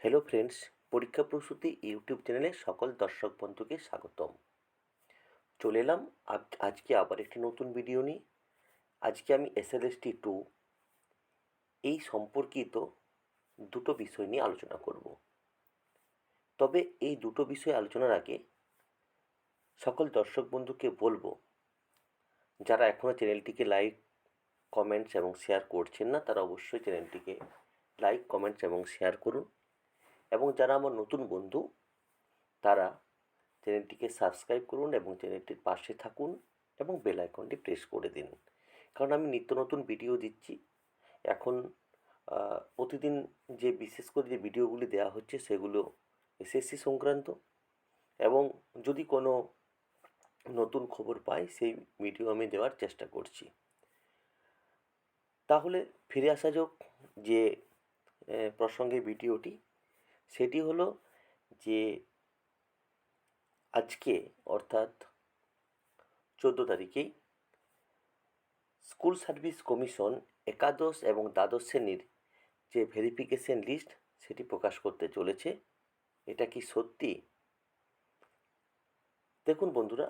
Hello friends পরীক্ষা প্রস্তুতি YouTube চ্যানেলে সকল দর্শক বন্ধুকে স্বাগতম। চলে এলাম আজ- আজকে আবার একটি নতুন ভিডিও নিয়ে। আজকে আমি এসএলএসটি টু এই সম্পর্কিত দুটো বিষয় নিয়ে আলোচনা করব। তবে এই দুটো বিষয় আলোচনার আগে সকল দর্শক বন্ধুকে বলব, যারা এখনও চ্যানেলটিকে লাইক কমেন্টস এবং শেয়ার করছেন না, তারা অবশ্যই চ্যানেলটিকে লাইক কমেন্টস এবং শেয়ার করুন। এবং যারা আমার নতুন বন্ধু, তারা চ্যানেলটিকে সাবস্ক্রাইব করুন এবং চ্যানেলটির পাশে থাকুন এবং বেল আইকনটি প্রেস করে দিন। কারণ আমি নিত্য নতুন ভিডিও দিচ্ছি। এখন প্রতিদিন যে বিশেষ করে যে ভিডিওগুলি দেওয়া হচ্ছে, সেগুলো এসএসসি সংক্রান্ত এবং যদি কোনো নতুন খবর পাই, সেই ভিডিও আমি দেওয়ার চেষ্টা করছি। তাহলে ফিরে আসা যাক যে প্রসঙ্গে ভিডিওটি সেটি হলো যে আজকে অর্থাৎ চোদ্দ তারিখেই স্কুল সার্ভিস কমিশন একাদশ এবং দ্বাদশ শ্রেণির যে ভেরিফিকেশন লিস্ট সেটি প্রকাশ করতে চলেছে। এটা কি সত্যি? দেখুন বন্ধুরা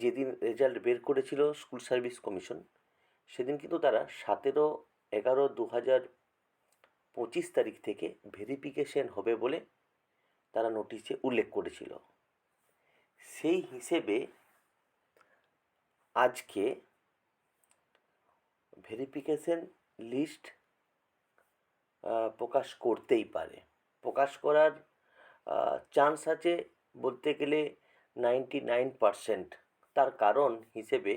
যেদিন রেজাল্ট বের করেছিল স্কুল সার্ভিস কমিশন, সেদিন কিন্তু তারা সতেরো এগারো দু হাজার পঁচিশ তারিখ থেকে ভেরিফিকেশন হবে বলে তারা নোটিশে উল্লেখ করেছিল। সেই হিসেবে আজকে ভেরিফিকেশন লিস্ট প্রকাশ করতেই পারে। প্রকাশ করার চান্স আছে বলতে গেলে নাইনটি নাইন পারসেন্ট তার কারণ হিসেবে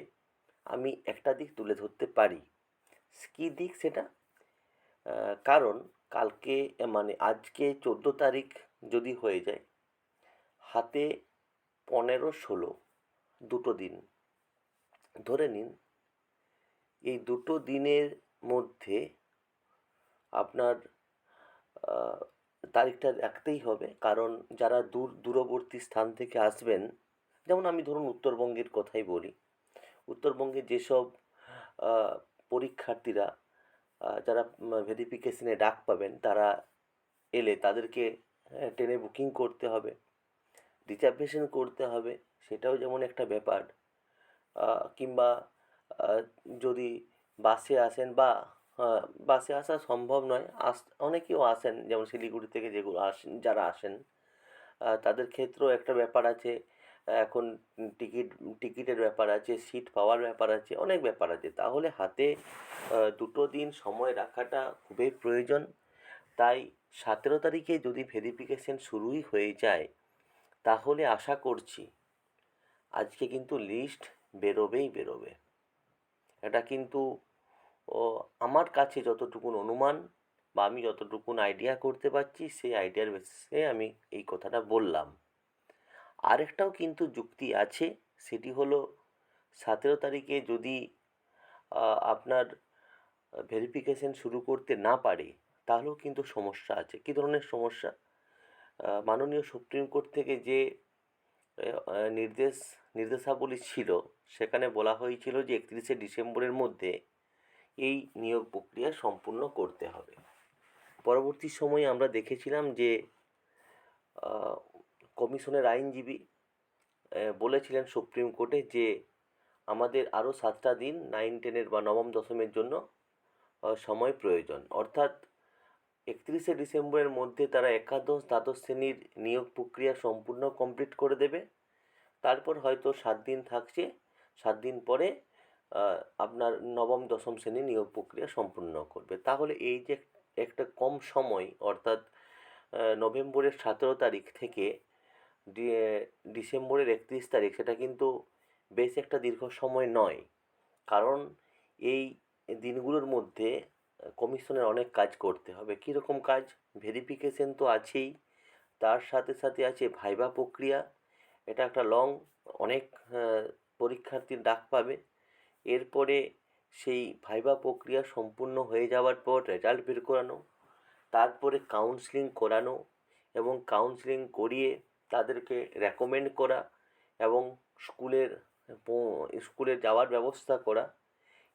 আমি একটা দিক তুলে ধরতে পারি। কী দিক সেটা কারণ কালকে মানে আজকে চোদ্দ তারিখ যদি হয়ে যায়, হাতে পনেরো ষোলো দুটো দিন। ধরে নিন, এই দুটো দিনের মধ্যে আপনার তারিখটা রাখতেই হবে। কারণ যারা দূর, দূরবর্তী স্থান থেকে আসবেন, যেমন আমি ধরুন উত্তরবঙ্গের কথাই বলি, উত্তরবঙ্গে যেসব পরীক্ষার্থীরা যারা ভেরিফিকেশনে ডাক পাবেন তারা এলে তাদেরকে হ্যাঁ, ট্রেনে বুকিং করতে হবে রিজার্ভেশন করতে হবে সেটাও যেমন একটা ব্যাপার। কিংবা যদি বাসে আসেন বা বাসে আসা সম্ভব নয় আস অনেকেও আসেন যেমন শিলিগুড়ি থেকে যেগুলো আসেন যারা আসেন তাদের ক্ষেত্রেও একটা ব্যাপার আছে এখন টিকিট, টিকিটের ব্যাপার আছে, সিট পাওয়ার ব্যাপার আছে, অনেক ব্যাপার আছে। তাহলে হাতে দুটো দিন সময় রাখাটা খুবই প্রয়োজন। তাই সতেরো তারিখে যদি ভেরিফিকেশন শুরুই হয়ে যায়, তাহলে আশা করছি আজকে কিন্তু লিস্ট বেরোবেই বেরোবে। এটা কিন্তু আমার কাছে যতটুকুন অনুমান বা আমি যতটুকুন আইডিয়া করতে পারছি, সেই আইডিয়ার বেসিসে আমি এই কথাটা বললাম। আরেকটাও কিন্তু যুক্তি আছে, সেটি হলো সতেরো তারিখে যদি আপনার ভেরিফিকেশন শুরু করতে না পারে, তাহলেও কিন্তু সমস্যা আছে। কী ধরনের সমস্যা? মাননীয় সুপ্রিম কোর্ট থেকে যে নির্দেশ, নির্দেশাবলী ছিল, সেখানে বলা হয়েছিল যে একত্রিশে ডিসেম্বরের মধ্যে এই নিয়োগ প্রক্রিয়া সম্পূর্ণ করতে হবে। পরবর্তী সময়ে আমরা দেখেছিলাম যে কমিশনের আইনজীবী বলেছিলেন সুপ্রিম কোর্টে যে আমাদের আরও সাতটা দিন নাইন টেনের বা নবম দশমের জন্য সময় প্রয়োজন। অর্থাৎ একত্রিশে ডিসেম্বরের মধ্যে তারা একাদশ, দ্বাদশ শ্রেণির নিয়োগ প্রক্রিয়া সম্পূর্ণ কমপ্লিট করে দেবে। তারপর হয়তো সাত দিন থাকছে, সাত দিন পরে আপনার নবম, দশম শ্রেণি নিয়োগ প্রক্রিয়া সম্পূর্ণ করবে। তাহলে এই যে একটা কম সময়, অর্থাৎ নভেম্বরের সতেরো তারিখ থেকে ডিসেম্বরের একত্রিশ তারিখ, সেটা কিন্তু বেশ একটা দীর্ঘ সময় নয়। কারণ এই দিনগুলোর মধ্যে কমিশনের অনেক কাজ করতে হবে। কীরকম কাজ? ভেরিফিকেশন তো আছেই। তার সাথে সাথে আছে ভাইবা প্রক্রিয়া। এটা একটা লং, অনেক পরীক্ষার্থীর ডাক পাবে। এরপরে সেই ভাইবা প্রক্রিয়া সম্পূর্ণ হয়ে যাওয়ার পর রেজাল্ট বের করানো, তারপরে কাউন্সিলিং করানো এবং কাউন্সিলিং করিয়ে তাদেরকে রেকমেন্ড করা এবং স্কুলের স্কুলে যাওয়ার ব্যবস্থা করা।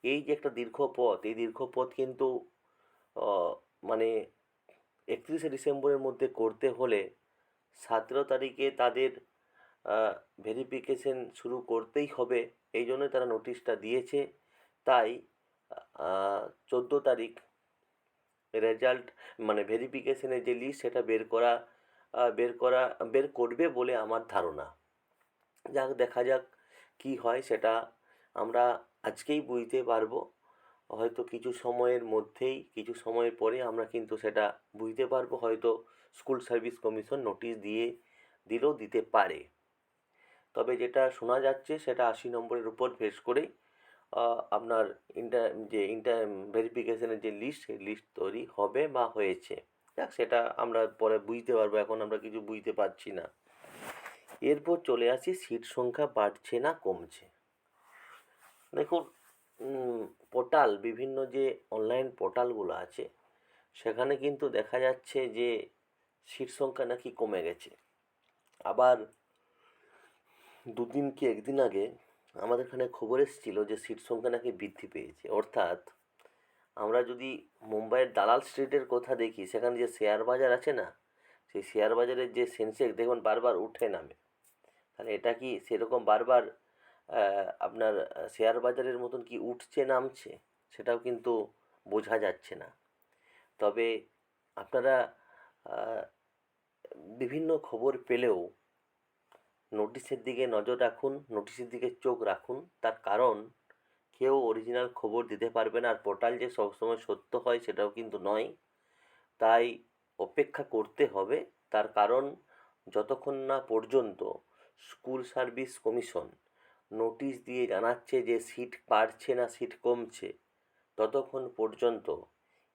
এই যে একটা দীর্ঘ পথ, এই দীর্ঘ পথ কিন্তু মানে একত্রিশে ডিসেম্বরের মধ্যে করতে হলে সতেরো তারিখে তাদের ভেরিফিকেশন শুরু করতেই হবে। এই জন্যই তারা নোটিশটা দিয়েছে। তাই চোদ্দ তারিখ রেজাল্ট মানে ভেরিফিকেশনের যে লিস্ট সেটা বের করা বের করা, বের করবে বলে আমার ধারণা। যাক, দেখা যাক কি হয়, সেটা আমরা আজকেই বুঝতে পারব। হয়তো কিছু সময়ের মধ্যেই, কিছু সময়ের পরে আমরা কিন্তু সেটা বুঝতে পারব। হয়তো স্কুল সার্ভিস কমিশন নোটিশ দিয়ে দিলেও দিতে পারে। তবে যেটা শোনা যাচ্ছে, সেটা আশি নম্বরের উপর বেস করে আপনার ইন্টার, যে ইন্টার ভেরিফিকেশনের যে লিস্ট, সেই লিস্ট তৈরি হবে বা হয়েছে। যাক সেটা আমরা পরে বুঝতে পারব, এখন আমরা কিছু বুঝতে পারছি না। এরপর চলে আসি, সিট সংখ্যা বাড়ছে না কমছে। দেখুন পোর্টাল, বিভিন্ন যে অনলাইন পোর্টালগুলো আছে, সেখানে কিন্তু দেখা যাচ্ছে যে সিট সংখ্যা নাকি কমে গেছে। আবার দুদিন কি একদিন আগে আমাদের এখানে খবর এসেছিল যে সিট সংখ্যা নাকি বৃদ্ধি পেয়েছে। অর্থাৎ আমরা যদি মুম্বাইয়ের দালাল স্ট্রিটের কথা দেখি, সেখানে যে শেয়ার বাজার আছে না, সেই শেয়ার বাজারের যে সেন্সেক্স, দেখুন বারবার উঠে নামে। তাহলে এটা কি সেরকম বারবার আপনার শেয়ার বাজারের মতন কি উঠছে, নামছে? সেটাও কিন্তু বোঝা যাচ্ছে না। তবে আপনারা বিভিন্ন খবর পেলেও নোটিশের দিকে নজর রাখুন, নোটিশের দিকে চোখ রাখুন। তার কারণ কেউ অরিজিনাল খবর দিতে পারবে না, আর পোর্টাল যে সবসময় সত্য হয় সেটাও কিন্তু নয়। তাই অপেক্ষা করতে হবে। তার কারণ, যতক্ষণ না পর্যন্ত স্কুল সার্ভিস কমিশন নোটিশ দিয়ে জানাচ্ছে যে সিট বাড়ছে না সিট কমছে, ততক্ষণ পর্যন্ত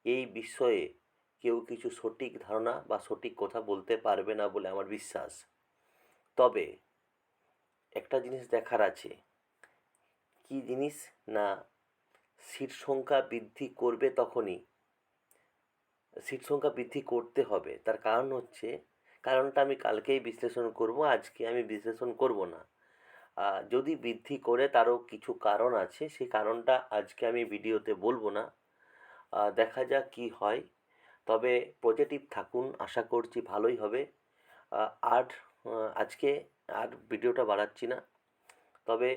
এই বিষয়ে কেউ কিছু সঠিক ধারণা বা সঠিক কথা বলতে পারবে না বলে আমার বিশ্বাস। তবে একটা জিনিস দেখার আছে। কী জিনিস? না। সিট সংখ্যা বৃদ্ধি করবে তখনই। সিট সংখ্যা বৃদ্ধি করতে হবে। তার কারণ হচ্ছে, কারণটা আমি কালকেই বিশ্লেষণ করব, আজকে আমি বিশ্লেষণ করব না। যদি বৃদ্ধি করে তারও কিছু কারণ আছে সেই কারণটা আজকে আমি ভিডিওতে বলব না। দেখা যাক কী হয়। তবে পজিটিভ থাকুন, আশা করছি ভালোই হবে। আর আজকে আর ভিডিওটা বাড়াচ্ছি না। তবে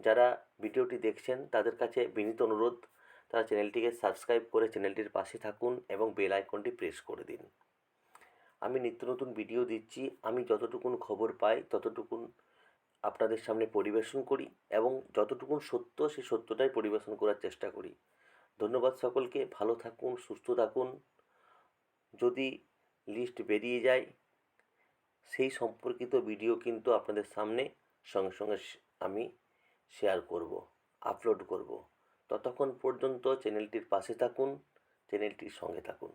যারা ভিডিওটি দেখছেন, তাদের কাছে বিনীত অনুরোধ, তারা চ্যানেলটিকে সাবস্ক্রাইব করে চ্যানেলটির পাশে থাকুন এবং বেল আইকনটি প্রেস করে দিন। আমি নিত্য নতুন ভিডিও দিচ্ছি, আমি যতটুকুন খবর পাই, ততটুকুন আপনাদের সামনে পরিবেশন করি এবং যতটুকুন সত্য, সেই সত্যটাই পরিবেশন করার চেষ্টা করি। ধন্যবাদ সকলকে, ভালো থাকুন, সুস্থ থাকুন। যদি লিস্ট বেরিয়ে যায়, সেই সম্পর্কিত ভিডিও কিন্তু আপনাদের সামনে, সঙ্গে সঙ্গে আমি শেয়ার করব আপলোড করব। ততক্ষণ পর্যন্ত চ্যানেলটির পাশে থাকুন চ্যানেলটির সঙ্গে থাকুন।